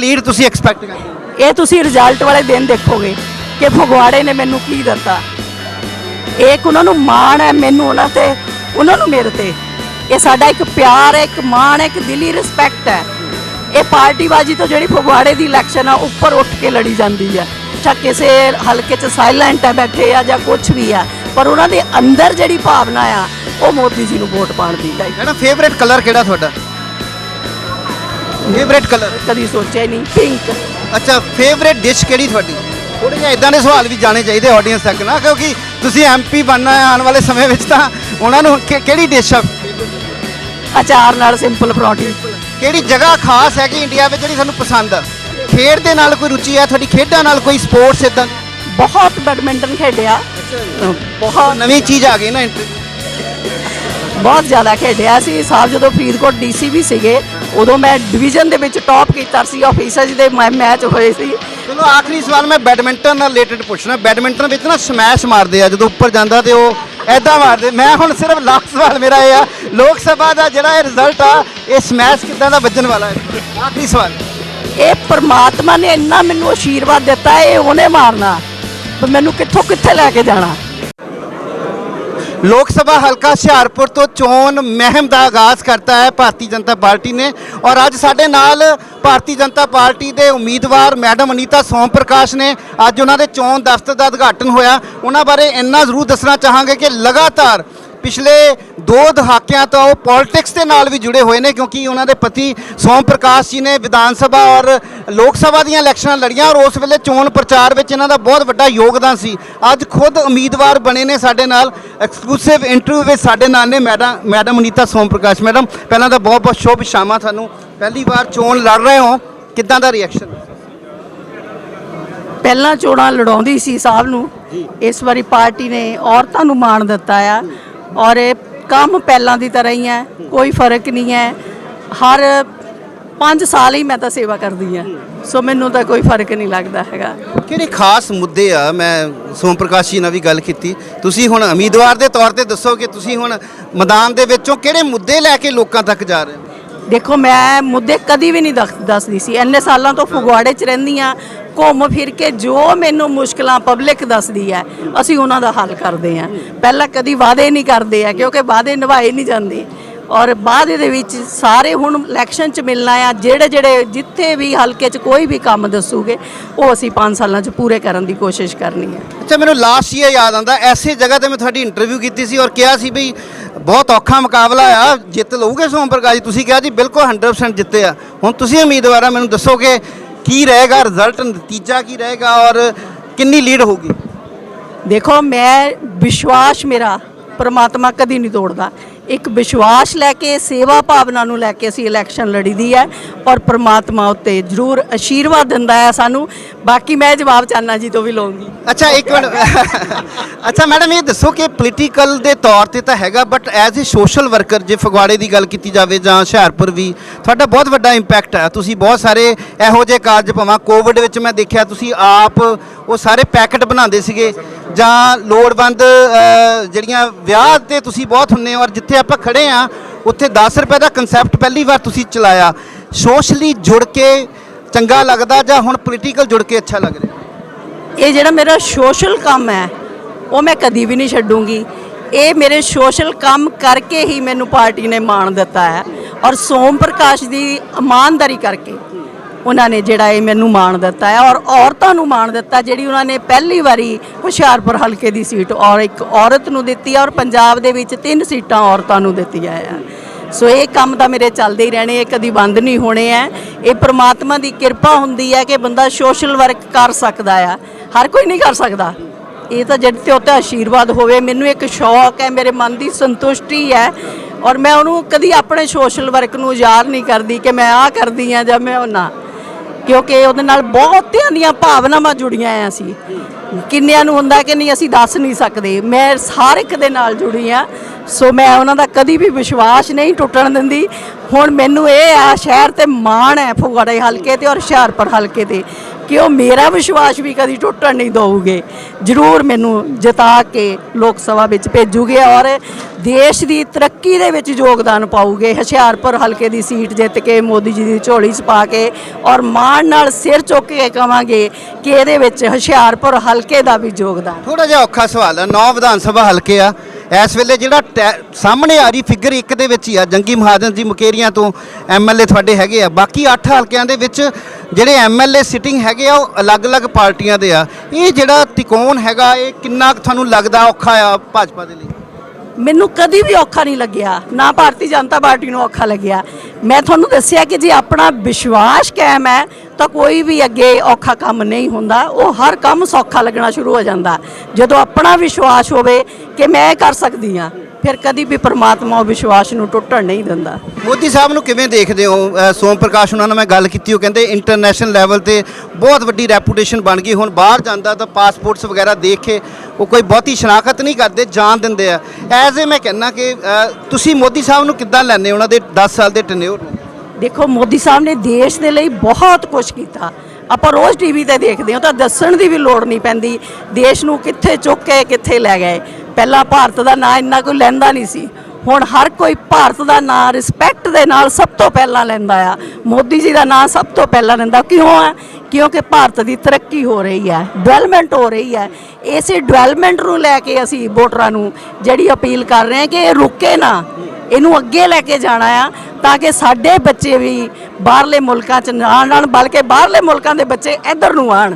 Lead ਤੁਸੀਂ expect ਕਰਦੇ ਹੋ? ਇਹ ਤੁਸੀਂ ਰਿਜ਼ਲਟ ਵਾਲੇ ਦਿਨ ਦੇਖੋਗੇ ਕਿ ਫਗਵਾੜੇ ਨੇ ਮੈਨੂੰ ਕੀ ਦਿੱਤਾ। ਇੱਕ ਉਹਨਾਂ ਨੂੰ ਮਾਣ ਹੈ ਮੈਨੂੰ ਉਹਨਾਂ ਤੇ ਉਹਨਾਂ ਨੂੰ ਮੇਰੇ ਤੇ। ਇਹ ਸਾਡਾ ਇੱਕ ਪਿਆਰ ਹੈ ਇੱਕ ਮਾਣ ਹੈ ਇੱਕ ਦਿਲੀ ਰਿਸਪੈਕਟ ਹੈ। ਇਹ ਪਾਰਟੀਬਾਜ਼ੀ ਤੋਂ ਜਿਹੜੀ ਫਗਵਾੜੇ ਦੀ ਇਲੈਕਸ਼ਨ ਆ ਉੱਪਰ ਉੱਠ ਕੇ ਲੜੀ ਜਾਂਦੀ ਹੈ ਚਾ ਕਿਸੇ ਹਲਕੇ 'ਚ ਸਾਇਲੈਂਟ ਹੈ ਬੈਠੇ ਆ ਜਾਂ ਕੁਝ ਵੀ ਆ ਪਰ ਉਹਨਾਂ ਦੇ ਅੰਦਰ ਜਿਹੜੀ ਭਾਵਨਾ ਆ ਉਹ ਮੋਦੀ ਜੀ ਨੂੰ ਵੋਟ ਪਾਉਣ ਦੀ ਹੈ ਮੈਡਮ ਫੇਵਰੇਟ ਕਲਰ ਕਿਹੜਾ ਤੁਹਾਡਾ? ਫੇਵਰੇਟ ਕਲਰ ਕਦੀ ਸੋਚਿਆ ਹੀ ਨਹੀਂ ਪਿੰਕ ਅੱਛਾ ਫੇਵਰੇਟ ਡਿਸ਼ ਕਿਹੜੀ ਤੁਹਾਡੀ? ਥੋੜੇ ਜਿਹਾ ਇਦਾਂ ਦੇ ਸਵਾਲ ਵੀ ਜਾਣੇ ਚਾਹੀਦੇ ਆਡੀਅנס ਤੱਕ ਨਾ ਕਿਉਂਕਿ ਤੁਸੀਂ ਐਮਪੀ ਬਣਨਾ ਹੈ ਆਉਣ ਵਾਲੇ ਸਮੇਂ ਵਿੱਚ ਤਾਂ ਉਹਨਾਂ ਨੂੰ ਕਿ- ਕਿਹੜੀ ਡਿਸ਼ ਆ? ਅਚਾਰ ਨਾਲ ਸਿੰਪਲ ਪਰੌਂਠੀ। ਕਿਹੜੀ ਜਗ੍ਹਾ ਖਾਸ ਹੈ ਕਿ ਇੰਡੀਆ ਵਿੱਚ ਜਿਹੜੀ ਤੁਹਾਨੂੰ ਪਸੰਦ ਆ? ਖੇਡ ਦੇ ਨਾਲ ਕੋਈ ਰੁਚੀ ਹੈ ਤੁਹਾਡੀ ਖੇਡਾਂ ਨਾਲ ਕੋਈ ਸਪੋਰਟਸ ਇਦਾਂ ਬਹੁਤ ਬੈਡਮਿੰਟਨ ਖੇਡਿਆ ਬਹੁਤ। ਨਵੀਂ ਚੀਜ਼ ਆ ਗਈ ਨਾ ਇੰਟਰ- ਬਹੁਤ ਜ਼ਿਆਦਾ ਖੇਡਿਆ ਸੀ ਸਾਹਿਬ ਜਦੋਂ ਫਰੀਦਕੋਟ ਡੀਸੀ ਵੀ ਸੀਗੇ ਉਦੋਂ ਮੈਂ ਡਿਵੀਜ਼ਨ ਦੇ ਵਿੱਚ ਟੌਪ ਕੀਤਾ ਸੀ ਆਫੀਸਰਸ ਦੇ ਮੈਚ ਹੋਏ ਸੀ। ਚਲੋ ਆਖਰੀ ਸਵਾਲ ਮੈਂ ਬੈਡਮਿੰਟਨ ਨਾਲ ਰਿਲੇਟਡ ਪੁੱਛਣਾ। ਬੈਡਮਿੰਟਨ ਵਿੱਚ ਨਾ ਸਮੈਸ਼ ਮਾਰਦੇ ਆ ਜਦੋਂ ਉੱਪਰ ਜਾਂਦਾ ਤੇ ਉਹ ਐਦਾਂ ਮਾਰਦੇ। ਮੈਂ ਹੁਣ ਸਿਰਫ ਲਾਸਟ ਸਵਾਲ ਮੇਰਾ ਇਹ ਆ ਲੋਕ ਸਭਾ ਦਾ ਜਿਹੜਾ ਇਹ ਰਿਜ਼ਲਟ ਆ ਇਹ ਸਮੈਸ਼ ਕਿੱਦਾਂ ਦਾ ਵੱਜਣ ਵਾਲਾ ਹੈ? ਆਖਰੀ ਸਵਾਲ। ਇਹ ਪ੍ਰਮਾਤਮਾ ਨੇ ਇੰਨਾ ਮੈਨੂੰ ਆਸ਼ੀਰਵਾਦ ਦਿੱਤਾ ਇਹ ਉਹਨੇ ਮਾਰਨਾ। ਮੈਨੂੰ ਕਿੱਥੋਂ ਕਿੱਥੇ ਲੈ ਕੇ ਜਾਣਾ? ਲੋਕ ਸਭਾ ਹਲਕਾ ਹੁਸ਼ਿਆਰਪੁਰ ਤੋਂ ਚੋਣ ਮਹਿਮ ਦਾ ਆਗਾਜ਼ ਕਰਤਾ ਹੈ ਭਾਰਤੀ ਜਨਤਾ ਪਾਰਟੀ ਨੇ ਔਰ ਅੱਜ ਸਾਡੇ ਨਾਲ ਭਾਰਤੀ ਜਨਤਾ ਪਾਰਟੀ ਦੇ ਉਮੀਦਵਾਰ ਮੈਡਮ ਅਨੀਤਾ ਸੋਮ ਪ੍ਰਕਾਸ਼ ਨੇ। ਅੱਜ ਉਹਨਾਂ ਦੇ ਚੋਣ ਦਫ਼ਤਰ ਦਾ ਉਦਘਾਟਨ ਹੋਇਆ। ਉਹਨਾਂ ਬਾਰੇ ਇੰਨਾ ਜ਼ਰੂਰ ਦੱਸਣਾ ਚਾਹਾਂਗੇ ਕਿ ਲਗਾਤਾਰ ਪਿਛਲੇ ਦੋ ਦਹਾਕਿਆਂ ਤੋਂ ਉਹ ਪੋਲਿਟਿਕਸ ਦੇ ਨਾਲ ਵੀ ਜੁੜੇ ਹੋਏ ਨੇ ਕਿਉਂਕਿ ਉਹਨਾਂ ਦੇ ਪਤੀ ਸੋਮ ਪ੍ਰਕਾਸ਼ ਜੀ ਨੇ ਵਿਧਾਨ ਸਭਾ ਔਰ ਲੋਕ ਸਭਾ ਦੀਆਂ ਇਲੈਕਸ਼ਨਾਂ ਲੜੀਆਂ ਔਰ ਉਸ ਵੇਲੇ ਚੋਣ ਪ੍ਰਚਾਰ ਵਿੱਚ ਇਹਨਾਂ ਦਾ ਬਹੁਤ ਵੱਡਾ ਯੋਗਦਾਨ ਸੀ। ਅੱਜ ਖੁਦ ਉਮੀਦਵਾਰ ਬਣੇ ਨੇ ਸਾਡੇ ਨਾਲ। ਐਕਸਕਲੂਸਿਵ ਇੰਟਰਵਿਊ ਵਿੱਚ ਸਾਡੇ ਨਾਲ ਨੇ madam madam Anita Som Prakash madam ਪਹਿਲਾਂ ਤਾਂ ਬਹੁਤ ਬਹੁਤ ਸ਼ੁਭ ਸ਼ਾਮਾਂ ਤੁਹਾਨੂੰ। ਪਹਿਲੀ ਵਾਰ ਚੋਣ ਲੜ ਰਹੇ ਹੋ। ਕਿੱਦਾਂ ਦਾ ਰਿਐਕਸ਼ਨ ਪਹਿਲਾਂ ਚੋਣਾਂ ਲੜਾਉਂਦੀ ਸੀ ਸਾਹਿਬ ਨੂੰ। ਇਸ ਵਾਰੀ ਪਾਰਟੀ ਨੇ ਔਰਤਾਂ ਨੂੰ ਮਾਣ ਦਿੱਤਾ ਆ। ਔਰ ਇਹ ਕੰਮ ਪਹਿਲਾਂ ਦੀ ਤਰ੍ਹਾਂ ਹੀ ਹੈ। ਕੋਈ ਫ਼ਰਕ ਨਹੀਂ ਹੈ। ਹਰ 5 ਸਾਲ ਹੀ ਮੈਂ ਤਾਂ ਸੇਵਾ ਕਰਦੀ ਆ ਸੋ ਮੈਨੂੰ ਤਾਂ ਕੋਈ ਫ਼ਰਕ ਨਹੀਂ ਲੱਗਦਾ ਹੈਗਾ। ਕਿਹੜੇ ਖਾਸ ਮੁੱਦੇ ਆ ਮੈਂ ਸੋਮ ਪ੍ਰਕਾਸ਼ ਜੀ ਨਾਲ ਵੀ ਗੱਲ ਕੀਤੀ। ਤੁਸੀਂ ਹੁਣ ਉਮੀਦਵਾਰ ਦੇ ਤੌਰ ਤੇ ਦੱਸੋ ਕਿ ਤੁਸੀਂ ਹੁਣ ਮੈਦਾਨ ਦੇ ਵਿੱਚੋਂ ਕਿਹੜੇ ਮੁੱਦੇ ਲੈ ਕੇ ਲੋਕਾਂ ਤੱਕ ਜਾ ਰਹੇ ਹੋ? ਦੇਖੋ ਮੈਂ ਮੁੱਦੇ ਕਦੀ ਵੀ ਨਹੀਂ ਦੱਸ- ਦੱਸਦੀ ਸੀ। ਇੰਨੇ ਸਾਲਾਂ ਤੋਂ ਫਗਵਾੜੇ 'ਚ ਰਹਿੰਦੀ ਆ ਘੁੰਮ ਫਿਰ ਕੇ ਜੋ ਮੈਨੂੰ ਮੁਸ਼ਕਲਾਂ ਪਬਲਿਕ ਦੱਸਦੀ ਹੈ ਅਸੀਂ ਉਹਨਾਂ ਦਾ ਹੱਲ ਕਰਦੇ ਆ ਪਹਿਲਾਂ ਕਦੀ ਵਾਅਦੇ ਨਹੀਂ ਕਰਦੇ ਆ ਕਿਉਂਕਿ ਵਾਅਦੇ ਨਿਭਾਏ ਨਹੀਂ ਜਾਂਦੇ। ਔਰ ਬਾਅਦ ਦੇ ਵਿੱਚ ਸਾਰੇ ਹੁਣ ਇਲੈਕਸ਼ਨ 'ਚ ਮਿਲਣਾ ਆ ਜਿਹੜੇ ਜਿਹੜੇ ਜਿੱਥੇ ਵੀ ਹਲਕੇ 'ਚ ਕੋਈ ਵੀ ਕੰਮ ਦੱਸੂਗੇ ਉਹ ਅਸੀਂ 5 ਸਾਲਾਂ 'ਚ ਪੂਰੇ ਕਰਨ ਦੀ ਕੋਸ਼ਿਸ਼ ਕਰਨੀ ਹੈ। ਅੱਛਾ ਮੈਨੂੰ ਲਾਸਟ ਈਅਰ ਯਾਦ ਆਉਂਦਾ ਐਸੇ ਜਗ੍ਹਾ ਤੇ ਮੈਂ ਤੁਹਾਡੀ ਇੰਟਰਵਿਊ ਕੀਤੀ ਸੀ ਔਰ ਕਿਹਾ ਸੀ ਵੀ ਬਹੁਤ ਔਖਾ ਮੁਕਾਬਲਾ ਆ ਜਿੱਤ ਲਊਗੇ ਸੋਮ ਪ੍ਰਕਾਸ਼ ਜੀ ਤੁਸੀਂ ਕਿਹਾ ਜੀ ਬਿਲਕੁਲ 100% ਜਿੱਤੇ ਆ। ਹੁਣ ਤੁਸੀਂ ਉਮੀਦਵਾਰ ਆ ਮੈਨੂੰ ਦੱਸੋ ਕਿ ਕੀ ਰਹੇਗਾ ਰਿਜ਼ਲਟ ਨਤੀਜਾ ਕੀ ਰਹੇਗਾ ਔਰ ਕਿੰਨੀ ਲੀਡ ਹੋਊਗੀ? ਦੇਖੋ ਮੈਂ ਵਿਸ਼ਵਾਸ ਮੇਰਾ ਪ੍ਰਮਾਤਮਾ ਕਦੀ ਨਹੀਂ ਤੋੜਦਾ। ਇੱਕ ਵਿਸ਼ਵਾਸ ਲੈ ਕੇ, ਸੇਵਾ ਭਾਵਨਾ ਨੂੰ ਲੈ ਕੇ ਅਸੀਂ ਇਲੈਕਸ਼ਨ ਲੜੀਦੀ ਹੈ ਔਰ ਪ੍ਰਮਾਤਮਾ ਉੱਤੇ ਜ਼ਰੂਰ ਆਸ਼ੀਰਵਾਦ ਦਿੰਦਾ ਹੈ ਸਾਨੂੰ। ਬਾਕੀ ਮੈਂ ਜਵਾਬ ਚਾਨਣਾ ਜੀ ਤੋਂ ਵੀ ਲਵਾਂਗੀ ਅੱਛਾ, ਇੱਕ ਮਿੰਟ। ਅੱਛਾ, ਮੈਡਮ, ਇਹ ਦੱਸੋ ਕਿ ਪੋਲੀਟੀਕਲ ਦੇ ਤੌਰ ਤੇ ਤਾਂ ਹੈਗਾ but as a social worker ਜੇ ਫਗਵਾੜੇ ਦੀ ਗੱਲ ਕੀਤੀ ਜਾਵੇ ਜਾਂ ਹੁਸ਼ਿਆਰਪੁਰ ਵੀ, ਤੁਹਾਡਾ ਬਹੁਤ ਵੱਡਾ ਇੰਪੈਕਟ ਹੈ। ਤੁਸੀਂ ਬਹੁਤ ਸਾਰੇ ਇਹੋ ਜਿਹੇ ਕਾਰਜ ਭਾਵਾਂ ਕੋਵਿਡ ਵਿੱਚ ਮੈਂ ਦੇਖਿਆ, ਤੁਸੀਂ ਆਪ ਉਹ ਸਾਰੇ ਪੈਕੇਟ ਬਣਾਉਂਦੇ ਸੀਗੇ। ਜਾਂ ਲੋੜਵੰਦ ਜਿਹੜੀਆਂ ਵਿਆਹ ਤੇ ਤੁਸੀਂ ਬਹੁਤ ਹੁੰਨੇ ਹੋ ਔਰ ਜਿੱਥੇ ਆਪਾਂ ਖੜੇ ਆ, ਉੱਥੇ 10 ਰੁਪਏ ਦਾ ਕਨਸੈਪਟ ਪਹਿਲੀ ਵਾਰ ਤੁਸੀਂ ਚਲਾਇਆ। ਸੋਸ਼ਲੀ ਜੁੜ ਕੇ ਚੰਗਾ ਲੱਗਦਾ ਜਾਂ ਹੁਣ ਪੋਲੀਟੀਕਲ ਜੁੜ ਕੇ ਅੱਛਾ ਲੱਗ ਰਿਹਾ? ਇਹ ਜਿਹੜਾ ਮੇਰਾ ਸੋਸ਼ਲ ਕੰਮ ਹੈ, ਉਹ ਮੈਂ ਕਦੀ ਵੀ ਨਹੀਂ ਛੱਡੂੰਗੀ। ਇਹ ਮੇਰੇ ਸੋਸ਼ਲ ਕੰਮ ਕਰਕੇ ਹੀ ਮੈਨੂੰ ਪਾਰਟੀ ਨੇ ਮਾਣ ਦਿੱਤਾ ਹੈ। ਔਰ ਸੋਮ ਪ੍ਰਕਾਸ਼ ਦੀ ਇਮਾਨਦਾਰੀ ਕਰਕੇ। ਉਹਨਾਂ ਨੇ ਜਿਹੜਾ ਇਹ ਮੈਨੂੰ ਮਾਣ ਦਿੱਤਾ ਹੈ ਔਰ ਔਰਤਾਂ ਨੂੰ ਮਾਣ ਦਿੱਤਾ ਜਿਹੜੀ ਉਹਨਾਂ ਨੇ ਪਹਿਲੀ ਵਾਰੀ ਹੁਸ਼ਿਆਰਪੁਰ ਹਲਕੇ ਦੀ ਸੀਟ ਔਰ ਇੱਕ ਔਰਤ ਨੂੰ ਦਿੱਤੀ ਔਰ ਪੰਜਾਬ ਦੇ ਵਿੱਚ ਤਿੰਨ ਸੀਟਾਂ ਔਰਤਾਂ ਨੂੰ ਦਿੱਤੀਆਂ ਆ ਸੋ ਇਹ ਕੰਮ ਤਾਂ ਮੇਰੇ ਚੱਲਦੇ ਹੀ ਰਹਿਣੇ, ਇਹ ਕਦੀ ਬੰਦ ਨਹੀਂ ਹੋਣੇ ਆ ਇਹ ਪ੍ਰਮਾਤਮਾ ਦੀ ਕਿਰਪਾ ਹੁੰਦੀ ਹੈ ਕਿ ਬੰਦਾ ਸੋਸ਼ਲ ਵਰਕ ਕਰ ਸਕਦਾ ਆ ਹਰ ਕੋਈ ਨਹੀਂ ਕਰ ਸਕਦਾ। ਇਹ ਤਾਂ ਜਿਹੜੇ ਤੇ ਉੱਤੇ ਆਸ਼ੀਰਵਾਦ ਹੋਵੇ, ਮੈਨੂੰ ਇੱਕ ਸ਼ੌਕ ਹੈ, ਮੇਰੇ ਮਨ ਦੀ ਸੰਤੁਸ਼ਟੀ ਹੈ ਔਰ ਮੈਂ ਉਹਨੂੰ ਕਦੀ ਆਪਣੇ ਸੋਸ਼ਲ ਵਰਕ ਨੂੰ ਯਾਦ ਨਹੀਂ ਕਰਦੀ ਕਿ ਮੈਂ ਆਹ ਕਰਦੀ ਆ ਜਾਂ ਮੈਂ ਉਹ ਨਾ ਕਿਉਂਕਿ ਉਹਦੇ ਨਾਲ ਬਹੁਤਿਆਂ ਦੀਆਂ ਭਾਵਨਾਵਾਂ ਜੁੜੀਆਂ ਆ ਅਸੀਂ ਕਿੰਨਿਆਂ ਨੂੰ ਹੁੰਦਾ ਕਿ ਨਹੀਂ, ਅਸੀਂ ਦੱਸ ਨਹੀਂ ਸਕਦੇ। ਮੈਂ ਹਰ ਇੱਕ ਦੇ ਨਾਲ ਜੁੜੀ ਆ। ਸੋ ਮੈਂ ਉਹਨਾਂ ਦਾ ਕਦੀ ਵੀ ਵਿਸ਼ਵਾਸ ਨਹੀਂ ਟੁੱਟਣ ਦਿੰਦੀ। ਹੁਣ ਮੈਨੂੰ ਇਹ ਆ, ਸ਼ਹਿਰ ਤੇ ਮਾਣ ਹੈ ਫਗਵਾੜੇ ਹਲਕੇ ਤੇ ਔਰ ਹੁਸ਼ਿਆਰਪੁਰ ਹਲਕੇ ਤੇ। ਕਿ ਉਹ ਮੇਰਾ ਵਿਸ਼ਵਾਸ ਵੀ ਕਦੀ ਟੁੱਟਣ ਨਹੀਂ ਦਊਗੇ? ਜ਼ਰੂਰ ਮੈਨੂੰ ਜਿਤਾ ਕੇ ਲੋਕ ਸਭਾ ਵਿੱਚ ਭੇਜੂਗੇ ਔਰ ਦੇਸ਼ ਦੀ ਤਰੱਕੀ ਦੇ ਵਿੱਚ ਯੋਗਦਾਨ ਪਾਉਗੇ ਹੁਸ਼ਿਆਰਪੁਰ ਹਲਕੇ ਦੀ ਸੀਟ ਜਿੱਤ ਕੇ ਮੋਦੀ ਜੀ ਦੀ ਝੋਲੀ 'ਚ ਪਾ ਕੇ ਔਰ ਮਾਣ ਨਾਲ ਸਿਰ ਚੁੱਕ ਕੇ ਕਵਾਂਗੇ ਕਿ ਇਹਦੇ ਵਿੱਚ ਹੁਸ਼ਿਆਰਪੁਰ ਹਲਕੇ ਦਾ ਵੀ ਯੋਗਦਾਨ। ਥੋੜਾ ਜਿਹਾ ਔਖਾ ਸਵਾਲ ਹੈ ਨੌ ਵਿਧਾਨ ਸਭਾ ਹਲਕੇ ਆ। ਇਸ ਵੇਲੇ ਜਿਹੜਾ ਟੈ- ਸਾਹਮਣੇ ਆ ਰਹੀ ਫਿਗਰ ਇੱਕ ਦੇ ਵਿੱਚ ਹੀ ਆ, ਜੰਗੀ ਮਹਾਜਨ ਜੀ ਮੁਕੇਰੀਆਂ ਤੋਂ ਐਮਐਲਏ ਤੁਹਾਡੇ ਹੈਗੇ ਆ। ਬਾਕੀ 8 ਹਲਕਿਆਂ ਦੇ ਵਿੱਚ ਜਿਹੜੇ ਐਮਐਲਏ ਸਿਟਿੰਗ ਹੈਗੇ ਆ, ਉਹ ਅਲੱਗ-ਅਲੱਗ ਪਾਰਟੀਆਂ ਦੇ ਆ। ਇਹ ਜਿਹੜਾ ਤਿਕੋਣ ਹੈਗਾ, ਇਹ ਕਿੰਨਾ ਕੁ ਤੁਹਾਨੂੰ ਲੱਗਦਾ ਔਖਾ ਆ ਭਾਜਪਾ ਦੇ ਲਈ? ਮੈਨੂੰ ਕਦੀ ਵੀ ਔਖਾ ਨਹੀਂ ਲੱਗਿਆ। ਨਾ ਭਾਰਤੀ ਜਨਤਾ ਪਾਰਟੀ ਨੂੰ ਔਖਾ ਲੱਗਿਆ। ਮੈਂ ਤੁਹਾਨੂੰ ਦੱਸਿਆ ਕਿ ਜੇ ਆਪਣਾ ਵਿਸ਼ਵਾਸ ਕਾਇਮ ਹੈ, ਤਾਂ ਕੋਈ ਵੀ ਅੱਗੇ ਔਖਾ ਕੰਮ ਨਹੀਂ ਹੁੰਦਾ। ਉਹ ਹਰ ਕੰਮ ਸੌਖਾ ਲੱਗਣਾ ਸ਼ੁਰੂ ਹੋ ਜਾਂਦਾ। ਜਦੋਂ ਆਪਣਾ ਵਿਸ਼ਵਾਸ ਹੋਵੇ ਕਿ ਮੈਂ ਇਹ ਕਰ ਸਕਦੀ ਹਾਂ। ਫਿਰ ਕਦੀ ਵੀ ਪ੍ਰਮਾਤਮਾ ਉਹ ਵਿਸ਼ਵਾਸ ਨੂੰ ਟੁੱਟਣ ਨਹੀਂ ਦਿੰਦਾ। ਮੋਦੀ ਸਾਹਿਬ ਨੂੰ ਕਿਵੇਂ ਦੇਖਦੇ ਹੋ? ਅ, ਸੋਮ ਪ੍ਰਕਾਸ਼ ਉਹਨਾਂ ਨਾਲ ਮੈਂ ਗੱਲ ਕੀਤੀ ਉਹ ਕਹਿੰਦੇ ਇੰਟਰਨੈਸ਼ਨਲ ਲੈਵਲ ਤੇ ਬਹੁਤ ਵੱਡੀ ਰੈਪੂਟੇਸ਼ਨ ਬਣ ਗਈ। ਹੁਣ ਬਾਹਰ ਜਾਂਦਾ ਤਾਂ ਪਾਸਪੋਰਟਸ ਵਗੈਰਾ ਦੇਖ ਕੇ ਉਹ ਕੋਈ ਬਹੁਤੀ ਸ਼ਨਾਖਤ ਨਹੀਂ ਕਰਦੇ ਜਾਣ ਦਿੰਦੇ ਆ। ਐਜ਼ ਏ ਮੈਂ ਕਹਿੰਨਾ ਕਿ ਅ, ਤੁਸੀਂ ਮੋਦੀ ਸਾਹਿਬ ਨੂੰ ਕਿੱਦਾਂ ਲੈਂਦੇ ਹੋ? ਉਹਨਾਂ ਦੇ 10 ਸਾਲ ਦੇ ਟੈਨਿਓਰ ਨੂੰ। ਦੇਖੋ ਮੋਦੀ ਸਾਹਿਬ ਨੇ ਦੇਸ਼ ਦੇ ਲਈ ਬਹੁਤ ਕੁਝ ਕੀਤਾ। ਆਪਾਂ ਰੋਜ਼ ਟੀਵੀ ਤੇ ਦੇਖਦੇ ਹਾਂ ਤਾਂ ਦੱਸਣ ਦੀ ਵੀ ਲੋੜ ਨਹੀਂ ਪੈਂਦੀ। ਦੇਸ਼ ਨੂੰ ਕਿੱਥੇ ਚੁੱਕ ਕੇ ਕਿੱਥੇ ਲੈ ਗਏ। ਪਹਿਲਾਂ ਭਾਰਤ ਦਾ ਨਾਂ ਇੰਨਾ ਕੋਈ ਲੈਂਦਾ ਨਹੀਂ ਸੀ। ਹੁਣ ਹਰ ਕੋਈ ਭਾਰਤ ਦਾ ਨਾਂ ਰਿਸਪੈਕਟ ਦੇ ਨਾਲ ਸਭ ਤੋਂ ਪਹਿਲਾਂ ਲੈਂਦਾ ਆ। ਮੋਦੀ ਜੀ ਦਾ ਨਾਂ ਸਭ ਤੋਂ ਪਹਿਲਾਂ ਲੈਂਦਾ। ਕਿਉਂ ਹੈ ਕਿਉਂਕਿ ਭਾਰਤ ਦੀ ਤਰੱਕੀ ਹੋ ਰਹੀ ਹੈ ਡਿਵੈਲਪਮੈਂਟ ਹੋ ਰਹੀ ਹੈ। ਇਸੇ ਡਿਵੈਲਪਮੈਂਟ ਨੂੰ ਲੈ ਕੇ ਅਸੀਂ ਵੋਟਰਾਂ ਨੂੰ ਜਿਹੜੀ ਅਪੀਲ ਕਰ ਰਹੇ ਹਾਂ ਕਿ ਇਹ ਰੁਕੇ ਨਾ, ਇਹਨੂੰ ਅੱਗੇ ਲੈ ਕੇ ਜਾਣਾ ਆ ਤਾਂ ਕਿ ਸਾਡੇ ਬੱਚੇ ਵੀ ਬਾਹਰਲੇ ਮੁਲਕਾਂ 'ਚ ਨਾ ਆਉਣ, ਬਲਕਿ ਬਾਹਰਲੇ ਮੁਲਕਾਂ ਦੇ ਬੱਚੇ ਇੱਧਰ ਨੂੰ ਆਣ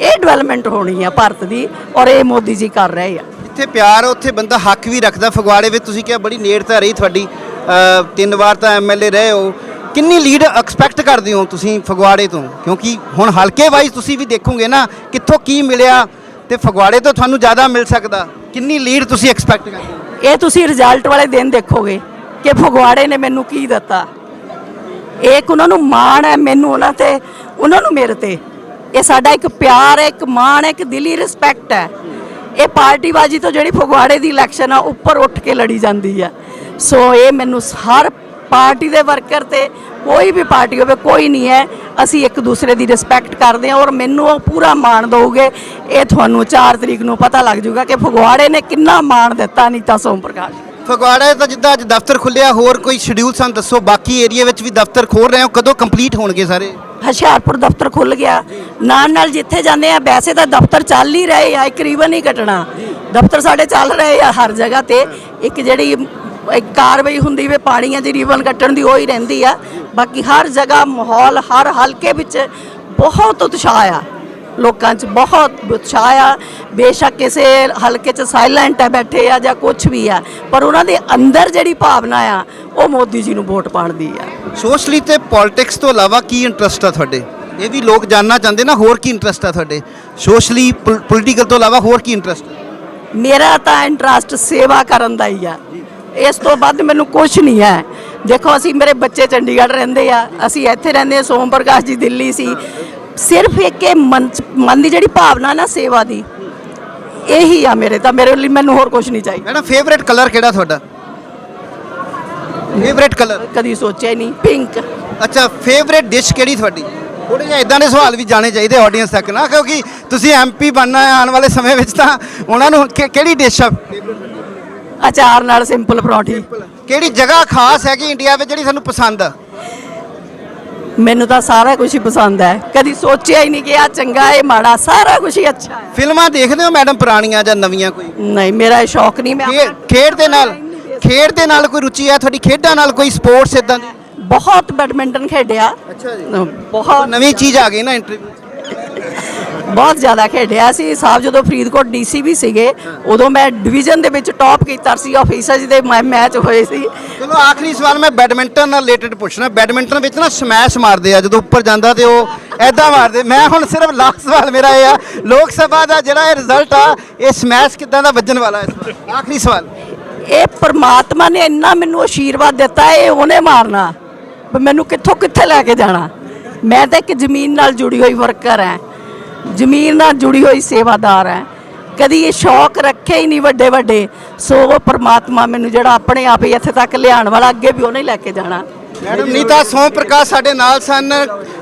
ਇਹ ਡਿਵੈਲਪਮੈਂਟ ਹੋਣੀ ਆ ਭਾਰਤ ਦੀ ਔਰ ਇਹ ਮੋਦੀ ਜੀ ਕਰ ਰਹੇ ਆ। ਜਿੱਥੇ ਪਿਆਰ ਆ, ਉੱਥੇ ਬੰਦਾ ਹੱਕ ਵੀ ਰੱਖਦਾ ਫਗਵਾੜੇ ਵਿੱਚ। ਤੁਸੀਂ ਕਿਹਾ ਬੜੀ ਨੇੜਤਾ ਰਹੀ ਤੁਹਾਡੀ। ਤਿੰਨ ਵਾਰ ਤਾਂ ਐਮਐਲਏ ਰਹੇ ਹੋ। ਕਿੰਨੀ ਲੀਡ ਐਕਸਪੈਕਟ ਕਰਦੇ ਹੋ ਤੁਸੀਂ ਫਗਵਾੜੇ ਤੋਂ? ਕਿਉਂਕਿ ਹੁਣ ਹਲਕੇ ਵਾਈਜ਼ ਤੁਸੀਂ ਵੀ ਦੇਖੋਗੇ ਨਾ ਕਿੱਥੋਂ ਕੀ ਮਿਲਿਆ ਤੇ ਫਗਵਾੜੇ ਤੋਂ ਤੁਹਾਨੂੰ ਜ਼ਿਆਦਾ ਮਿਲ ਸਕਦਾ। ਕਿੰਨੀ ਲੀਡ ਤੁਸੀਂ ਐਕਸਪੈਕਟ ਕਰਦੇ ਹੋ? ਇਹ ਤੁਸੀਂ ਰਿਜ਼ਲਟ ਵਾਲੇ ਦਿਨ ਦੇਖੋਗੇ ਕਿ ਫਗਵਾੜੇ ਨੇ ਮੈਨੂੰ ਕੀ ਦਿੱਤਾ। ਇੱਕ ਉਹਨਾਂ ਨੂੰ ਮਾਣ ਹੈ ਮੈਨੂੰ ਉਹਨਾਂ ਤੇ ਉਹਨਾਂ ਨੂੰ ਮੇਰੇ ਤੇ। ਇਹ ਸਾਡਾ ਇੱਕ ਪਿਆਰ ਹੈ ਇੱਕ ਮਾਣ ਹੈ ਇੱਕ ਦਿਲੀ ਰਿਸਪੈਕਟ ਹੈ। ਇਹ ਪਾਰਟੀਬਾਜ਼ੀ ਤੋਂ ਜਿਹੜੀ ਫਗਵਾੜੇ ਦੀ ਇਲੈਕਸ਼ਨ ਆ, ਉੱਪਰ ਉੱਠ ਕੇ ਲੜੀ ਜਾਂਦੀ ਆ। ਸੋ ਇਹ ਮੈਨੂੰ ਹਰ ਪਾਰਟੀ ਦੇ ਵਰਕਰ ਤੇ ਕੋਈ ਵੀ ਪਾਰਟੀ ਹੋਵੇ, ਕੋਈ ਨਹੀਂ ਹੈ। ਅਸੀਂ ਇੱਕ ਦੂਸਰੇ ਦੀ ਰਿਸਪੈਕਟ ਕਰਦੇ ਹਾਂ ਔਰ ਮੈਨੂੰ ਉਹ ਪੂਰਾ ਮਾਣ ਦਊਗੇ। ਇਹ ਤੁਹਾਨੂੰ 4 ਤਰੀਕ ਨੂੰ ਪਤਾ ਲੱਗ ਜਾਊਗਾ ਕਿ ਫਗਵਾੜੇ ਨੇ ਕਿੰਨਾ ਮਾਣ ਦਿੱਤਾ ਨੀਤਾ ਸੋਮ ਪ੍ਰਕਾਸ਼ ਫਗਵਾੜੇ ਤਾਂ ਜਿੱਦਾਂ ਅੱਜ ਦਫ਼ਤਰ ਖੁੱਲਿਆ ਹੋਰ ਕੋਈ ਸ਼ਡਿਊਲ ਸਾਨੂੰ ਦੱਸੋ? ਬਾਕੀ ਏਰੀਆ ਵਿੱਚ ਵੀ ਦਫ਼ਤਰ ਖੋਲ ਰਹੇ ਹੋ, ਕਦੋਂ ਕੰਪਲੀਟ ਹੋਣਗੇ ਸਾਰੇ? ਹੁਸ਼ਿਆਰਪੁਰ ਦਫ਼ਤਰ ਖੁੱਲ ਗਿਆ। ਨਾਲ ਨਾਲ ਜਿੱਥੇ ਜਾਂਦੇ ਆ, ਵੈਸੇ ਤਾਂ ਦਫ਼ਤਰ ਚੱਲ ਹੀ ਰਹੇ ਆ, ਇੱਕ ਰੀਬਨ ਹੀ ਕੱਟਣਾ। ਦਫ਼ਤਰ ਸਾਡੇ ਚੱਲ ਰਹੇ ਆ ਹਰ ਜਗ੍ਹਾ ਤੇ। ਇੱਕ ਜਿਹੜੀ ਇੱਕ ਕਾਰਵਾਈ ਹੁੰਦੀ ਵੇ ਪਾਣੀਆਂ ਦੀ ਰੀਬਨ ਕੱਟਣ ਦੀ ਉਹ ਹੀ ਰਹਿੰਦੀ ਆ। ਬਾਕੀ ਹਰ ਜਗ੍ਹਾ ਮਾਹੌਲ, ਹਰ ਹਲਕੇ ਵਿੱਚ ਬਹੁਤ ਉਤਸ਼ਾਹ ਆ। ਲੋਕਾਂ 'ਚ ਬਹੁਤ ਉਤਸ਼ਾਹ ਆ। ਬੇਸ਼ੱਕ ਕਿਸੇ ਹਲਕੇ 'ਚ ਸਾਇਲੈਂਟ ਹੈ ਬੈਠੇ ਆ ਜਾਂ ਕੁਝ ਵੀ ਆ ਪਰ ਉਹਨਾਂ ਦੇ ਅੰਦਰ ਜਿਹੜੀ ਭਾਵਨਾ ਆ ਉਹ ਮੋਦੀ ਜੀ ਨੂੰ ਵੋਟ ਪਾਉਣ ਦੀ ਆ। ਸੋਸ਼ਲੀ ਤੇ ਪੋਲਿਟਿਕਸ ਤੋਂ ਇਲਾਵਾ ਕੀ ਇੰਟਰਸਟ ਆ ਤੁਹਾਡੇ? ਇਹ ਵੀ ਲੋਕ ਜਾਨਣਾ ਚਾਹੁੰਦੇ ਨਾ ਹੋਰ ਕੀ ਇੰਟਰਸਟ ਆ ਤੁਹਾਡੇ? ਸੋਸ਼ਲੀ ਪੋਲਿਟੀਕਲ ਤੋਂ ਇਲਾਵਾ ਹੋਰ ਕੀ ਇੰਟਰਸਟ ਮੇਰਾ ਤਾਂ ਇੰਟਰਸਟ ਸੇਵਾ ਕਰਨ ਦਾ ਹੀ ਆ। ਇਸ ਤੋਂ ਵੱਧ ਮੈਨੂੰ ਕੁਝ ਨਹੀਂ ਹੈ। ਦੇਖੋ ਅਸੀਂ ਮੇਰੇ ਬੱਚੇ ਚੰਡੀਗੜ੍ਹ ਰਹਿੰਦੇ ਆ। ਅਸੀਂ ਇੱਥੇ ਰਹਿੰਦੇ ਆ ਸੋਮ ਪ੍ਰਕਾਸ਼ ਜੀ ਦਿੱਲੀ ਸੀ। ਸਿਰਫ ਇੱਕ ਇਹ ਮਨ ਮਨ ਦੀ ਜਿਹੜੀ ਭਾਵਨਾ ਨਾ ਸੇਵਾ ਦੀ ਇਹੀ ਆ ਮੇਰੇ ਤਾਂ ਮੇਰੇ ਲਈ ਮੈਨੂੰ ਹੋਰ ਕੁਝ ਨਹੀਂ ਚਾਹੀਦਾ। ਮੈਡਮ ਫੇਵਰੇਟ ਕਲਰ ਕਿਹੜਾ ਤੁਹਾਡਾ? ਫੇਵਰੇਟ ਕਲਰ ਕਦੀ ਸੋਚਿਆ ਹੀ ਨਹੀਂ ਪਿੰਕ ਅੱਛਾ ਫੇਵਰੇਟ ਡਿਸ਼ ਕਿਹੜੀ ਤੁਹਾਡੀ? ਥੋੜੇ ਜਿਹਾ ਇਦਾਂ ਦੇ ਸਵਾਲ ਵੀ ਜਾਣੇ ਚਾਹੀਦੇ ਆਡੀਅנס ਤੱਕ ਨਾ ਕਿਉਂਕਿ ਤੁਸੀਂ ਐਮਪੀ ਬਣਨਾ ਹੈ ਆਉਣ ਵਾਲੇ ਸਮੇਂ ਵਿੱਚ ਤਾਂ ਉਹਨਾਂ ਨੂੰ ਕਿ- ਕਿਹੜੀ ਡਿਸ਼ ਆ ਅਚਾਰ ਨਾਲ ਸਿੰਪਲ ਪਰੌਂਠੀ। ਕਿਹੜੀ ਜਗ੍ਹਾ ਖਾਸ ਹੈਗੀ ਇੰਡੀਆ ਵਿੱਚ ਜਿਹੜੀ ਤੁਹਾਨੂੰ ਪਸੰਦ ਆ? ਮੈਨੂੰ ਤਾਂ ਸਾਰਾ ਕੁਝ ਹੀ ਪਸੰਦ ਹੈ। ਕਦੀ ਸੋਚਿਆ ਹੀ ਨਹੀਂ ਕਿ ਆ ਚੰਗਾ ਇਹ ਮਾੜਾ ਸਾਰਾ ਕੁਝ ਹੀ ਅੱਛਾ ਹੈ। ਫਿਲਮਾਂ ਦੇਖਦੇ ਹੋ ਮੈਡਮ ਪੁਰਾਣੀਆਂ ਜਾਂ ਨਵੀਆਂ ਕੋਈ? ਨਹੀਂ ਮੇਰਾ ਇਹ ਸ਼ੌਕ ਨਹੀਂ ਮੈਂ ਖੇ- ਖੇਡ ਦੇ ਨਾਲ ਖੇਡ ਦੇ ਨਾਲ ਕੋਈ ਰੁਚੀ ਹੈ? ਤੁਹਾਡੀ ਖੇਡਾਂ ਨਾਲ ਕੋਈ ਸਪੋਰਟਸ ਇਦਾਂ ਦੀ? ਬਹੁਤ ਬੈਡਮਿੰਟਨ ਖੇਡਿਆ। ਅੱਛਾ ਜੀ। ਬਹੁਤ। ਨਵੀਂ ਚੀਜ਼ ਆ ਗਈ ਨਾ ਇੰਟਰਵਿਊ ਬਹੁਤ ਜ਼ਿਆਦਾ ਖੇਡਿਆ ਸੀ। ਸਾਹਿਬ ਜਦੋਂ ਫਰੀਦਕੋਟ ਡੀਸੀ ਵੀ ਸੀਗੇ ਉਦੋਂ ਮੈਂ ਡਿਵੀਜ਼ਨ ਦੇ ਵਿੱਚ ਟੌਪ ਕੀਤਾ ਸੀ। ਆਫੀਸਰਸ ਦੇ ਮੈਚ ਹੋਏ ਸੀ। ਚਲੋ ਆਖਰੀ ਸਵਾਲ ਮੈਂ ਬੈਡਮਿੰਟਨ ਨਾਲ ਰਿਲੇਟਡ ਪੁੱਛਣਾ। ਬੈਡਮਿੰਟਨ ਵਿੱਚ ਨਾ ਸਮੈਸ਼ ਮਾਰਦੇ ਆ ਜਦੋਂ ਉੱਪਰ ਜਾਂਦਾ ਤੇ ਉਹ ਐਦਾਂ ਮਾਰਦੇ। ਮੈਂ ਹੁਣ ਸਿਰਫ ਲਾਸਟ ਸਵਾਲ ਮੇਰਾ ਇਹ ਆ ਲੋਕ ਸਭਾ ਦਾ ਜਿਹੜਾ ਇਹ ਰਿਜ਼ਲਟ ਆ ਇਹ ਸਮੈਸ਼ ਕਿਦਾਂ ਦਾ ਵੱਜਣ ਵਾਲਾ ਇਸ ਵਾਰ? ਆਖਰੀ ਸਵਾਲ। ਇਹ ਪ੍ਰਮਾਤਮਾ ਨੇ ਇੰਨਾ ਮੈਨੂੰ ਆਸ਼ੀਰਵਾਦ ਦਿੱਤਾ ਇਹ ਉਹਨੇ ਮਾਰਨਾ। ਮੈਨੂੰ ਕਿੱਥੋਂ ਕਿੱਥੇ ਲੈ ਕੇ ਜਾਣਾ? ਮੈਂ ਤਾਂ ਇੱਕ ਜ਼ਮੀਨ ਨਾਲ ਜੁੜੀ ਹੋਈ ਵਰਕਰ ਹਾਂ। ਜ਼ਮੀਨ ਨਾਲ ਜੁੜੀ ਹੋਈ ਸੇਵਾਦਾਰ ਹੈ। ਕਦੀ ਇਹ ਸ਼ੌਕ ਰੱਖੇ ਹੀ ਨਹੀਂ ਵੱਡੇ ਵੱਡੇ। ਸੋ ਉਹ ਪ੍ਰਮਾਤਮਾ ਮੈਨੂੰ ਜਿਹੜਾ ਆਪਣੇ ਆਪ ਹੀ ਇੱਥੇ ਤੱਕ ਲਿਆਉਣ ਵਾਲਾ, ਅੱਗੇ ਵੀ ਉਹਨੇ ਲੈ ਕੇ ਜਾਣਾ। ਮੈਡਮ, ਨੀਤਾ ਸੋਮ ਪ੍ਰਕਾਸ਼ ਸਾਡੇ ਨਾਲ ਸਨ।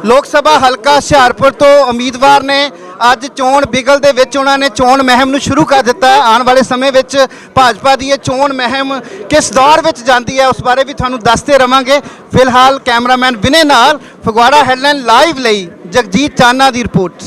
ਲੋਕ ਸਭਾ ਹਲਕਾ ਹੁਸ਼ਿਆਰਪੁਰ ਤੋਂ ਉਮੀਦਵਾਰ ਨੇ ਅੱਜ ਚੋਣ ਬਿਗਲ ਦੇ ਵਿੱਚ ਉਹਨਾਂ ਨੇ ਚੋਣ ਮਹਿਮ ਨੂੰ ਸ਼ੁਰੂ ਕਰ ਦਿੱਤਾ। ਆਉਣ ਵਾਲੇ ਸਮੇਂ ਵਿੱਚ ਭਾਜਪਾ ਦੀ ਇਹ ਚੋਣ ਮਹਿਮ ਕਿਸ ਦੌਰ ਵਿੱਚ ਜਾਂਦੀ ਹੈ, ਉਸ ਬਾਰੇ ਵੀ ਤੁਹਾਨੂੰ ਦੱਸਦੇ ਰਵਾਂਗੇ। ਫਿਲਹਾਲ ਕੈਮਰਾਮੈਨ ਵਿਨੇ ਨਾਲ ਫਗਵਾੜਾ ਹੈਡਲਾਈਨ ਲਾਈਵ ਲਈ ਜਗਜੀਤ ਚਾਨਾ ਦੀ ਰਿਪੋਰਟ।